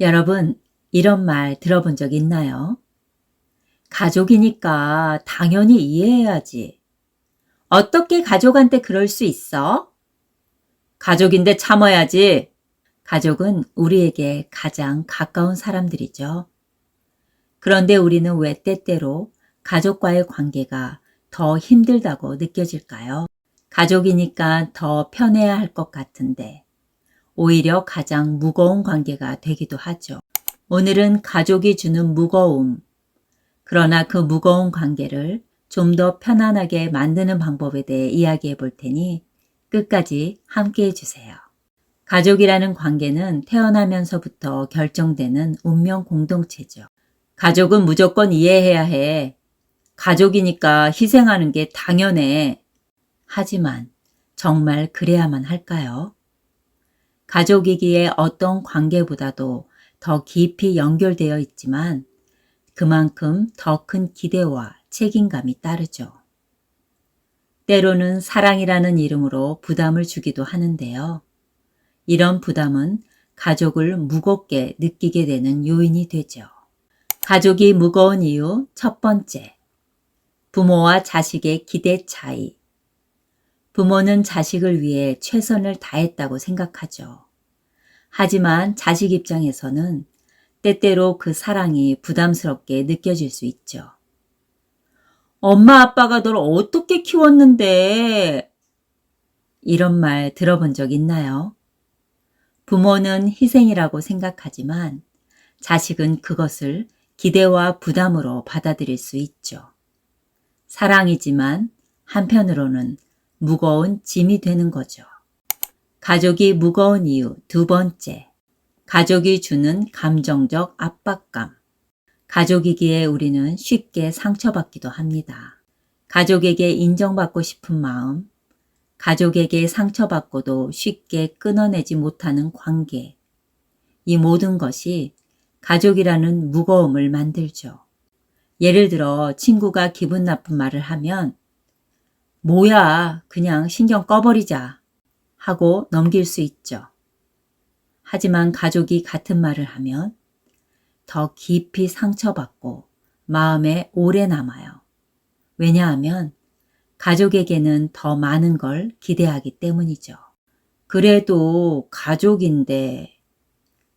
여러분, 이런 말 들어본 적 있나요? 가족이니까 당연히 이해해야지. 어떻게 가족한테 그럴 수 있어? 가족인데 참아야지. 가족은 우리에게 가장 가까운 사람들이죠. 그런데 우리는 왜 때때로 가족과의 관계가 더 힘들다고 느껴질까요? 가족이니까 더 편해야 할 것 같은데 오히려 가장 무거운 관계가 되기도 하죠. 오늘은 가족이 주는 무거움. 그러나 그 무거운 관계를 좀 더 편안하게 만드는 방법에 대해 이야기해 볼 테니 끝까지 함께 해주세요. 가족이라는 관계는 태어나면서부터 결정되는 운명 공동체죠. 가족은 무조건 이해해야 해. 가족이니까 희생하는 게 당연해. 하지만 정말 그래야만 할까요? 가족이기에 어떤 관계보다도 더 깊이 연결되어 있지만 그만큼 더 큰 기대와 책임감이 따르죠. 때로는 사랑이라는 이름으로 부담을 주기도 하는데요. 이런 부담은 가족을 무겁게 느끼게 되는 요인이 되죠. 가족이 무거운 이유 첫 번째. 부모와 자식의 기대 차이. 부모는 자식을 위해 최선을 다했다고 생각하죠. 하지만 자식 입장에서는 때때로 그 사랑이 부담스럽게 느껴질 수 있죠. 엄마 아빠가 널 어떻게 키웠는데? 이런 말 들어본 적 있나요? 부모는 희생이라고 생각하지만 자식은 그것을 기대와 부담으로 받아들일 수 있죠. 사랑이지만 한편으로는 무거운 짐이 되는 거죠. 가족이 무거운 이유 두 번째. 가족이 주는 감정적 압박감. 가족이기에 우리는 쉽게 상처받기도 합니다. 가족에게 인정받고 싶은 마음, 가족에게 상처받고도 쉽게 끊어내지 못하는 관계. 이 모든 것이 가족이라는 무거움을 만들죠. 예를 들어 친구가 기분 나쁜 말을 하면 뭐야, 그냥 신경 꺼버리자 하고 넘길 수 있죠. 하지만 가족이 같은 말을 하면 더 깊이 상처받고 마음에 오래 남아요. 왜냐하면 가족에게는 더 많은 걸 기대하기 때문이죠. 그래도 가족인데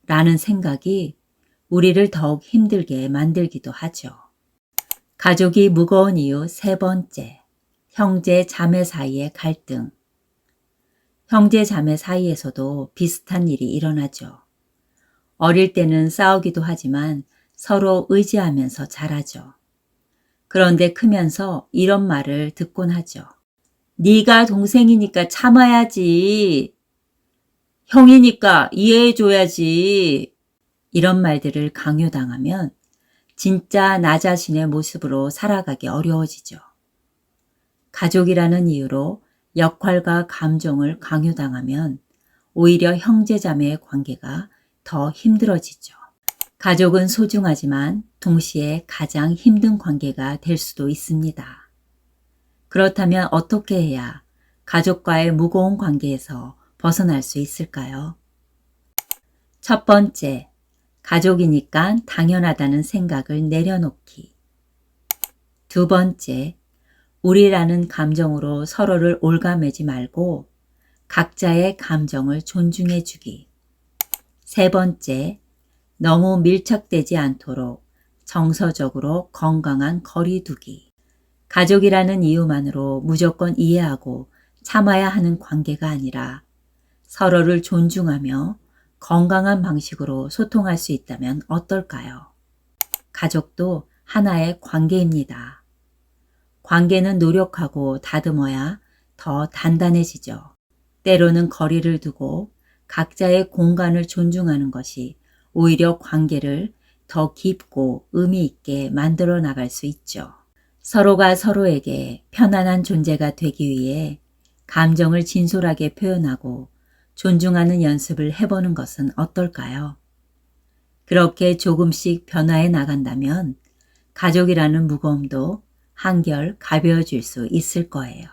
라는 생각이 우리를 더욱 힘들게 만들기도 하죠. 가족이 무거운 이유 세 번째. 형제 자매 사이의 갈등. 형제 자매 사이에서도 비슷한 일이 일어나죠. 어릴 때는 싸우기도 하지만 서로 의지하면서 자라죠. 그런데 크면서 이런 말을 듣곤 하죠. 네가 동생이니까 참아야지. 형이니까 이해해줘야지. 이런 말들을 강요당하면 진짜 나 자신의 모습으로 살아가기 어려워지죠. 가족이라는 이유로 역할과 감정을 강요당하면 오히려 형제자매의 관계가 더 힘들어지죠. 가족은 소중하지만 동시에 가장 힘든 관계가 될 수도 있습니다. 그렇다면 어떻게 해야 가족과의 무거운 관계에서 벗어날 수 있을까요? 첫 번째, 가족이니까 당연하다는 생각을 내려놓기. 두 번째, 우리라는 감정으로 서로를 올가매지 말고 각자의 감정을 존중해 주기. 세 번째, 너무 밀착되지 않도록 정서적으로 건강한 거리 두기. 가족이라는 이유만으로 무조건 이해하고 참아야 하는 관계가 아니라 서로를 존중하며 건강한 방식으로 소통할 수 있다면 어떨까요? 가족도 하나의 관계입니다. 관계는 노력하고 다듬어야 더 단단해지죠. 때로는 거리를 두고 각자의 공간을 존중하는 것이 오히려 관계를 더 깊고 의미 있게 만들어 나갈 수 있죠. 서로가 서로에게 편안한 존재가 되기 위해 감정을 진솔하게 표현하고 존중하는 연습을 해보는 것은 어떨까요? 그렇게 조금씩 변화해 나간다면 가족이라는 무거움도 한결 가벼워질 수 있을 거예요.